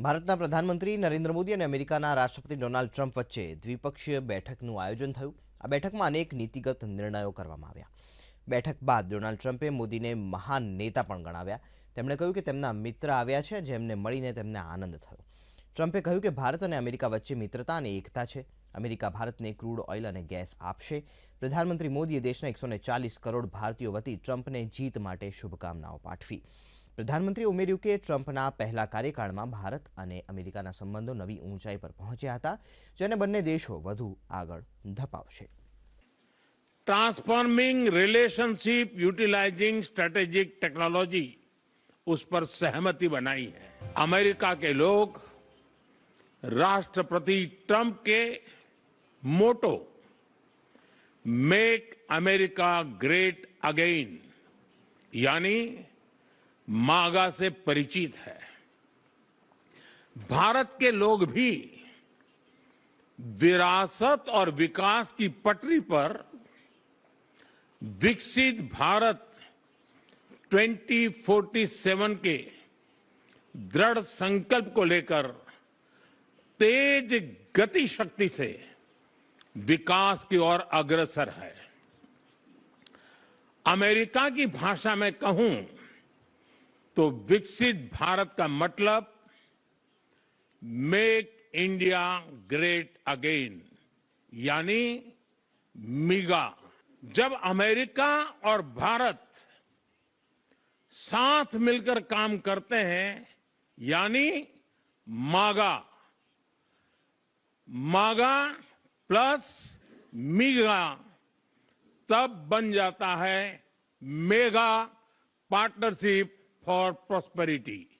ભારતના પ્રધાનમંત્રી નરેન્દ્ર મોદી અને અમેરિકાના રાષ્ટ્રપતિ ડોનાલ્ડ ટ્રમ્પ વચ્ચે દ્વિપક્ષીય બેઠકનું આયોજન થયું. આ બેઠકમાં અનેક નીતિગત નિર્ણયો કરવામાં આવ્યા. બેઠક બાદ ડોનાલ્ડ ટ્રમ્પે મોદીને મહાન નેતા પણ ગણાવ્યા. તેમણે કહ્યું કે તેમના મિત્ર આવ્યા છે, જેમને મળીને તેમને આનંદ થયો. ટ્રમ્પે કહ્યું કે ભારત અને અમેરિકા વચ્ચે મિત્રતા અને એકતા છે. અમેરિકા ભારતને ક્રૂડ ઓઇલ અને ગેસ આપશે. પ્રધાનમંત્રી મોદીએ દેશના એકસો ચાલીસ કરોડ ભારતીયો વતી ટ્રમ્પને જીત માટે શુભકામનાઓ પાઠવી. પ્રધાનમંત્રીએ ઉમેર્યું કે ટ્રમ્પના પહેલા કાર્યકાળમાં ભારત અને અમેરિકાના સંબંધો નવી ઊંચાઈ પર પહોંચ્યા હતા જેને બંને દેશો વધુ આગળ ધપાવશે transforming relationship utilising strategic technology उस पर सहमति बनाई है अमेरिका के लोग राष्ट्रपति ट्रंप के motto make America great again यानी मागा से परिचित है। भारत के लोग भी विरासत और विकास की पटरी पर विकसित भारत 2047 के दृढ़ संकल्प को लेकर तेज गति शक्ति से विकास की ओर अग्रसर है। अमेरिका की भाषा में कहूँ तो विकसित भारत का मतलब मेक इंडिया ग्रेट अगेन यानी मिगा जब अमेरिका और भारत साथ मिलकर काम करते हैं, यानी मागा। मागा प्लस मीगा तब बन जाता है मेगा पार्टनरशिप for prosperity.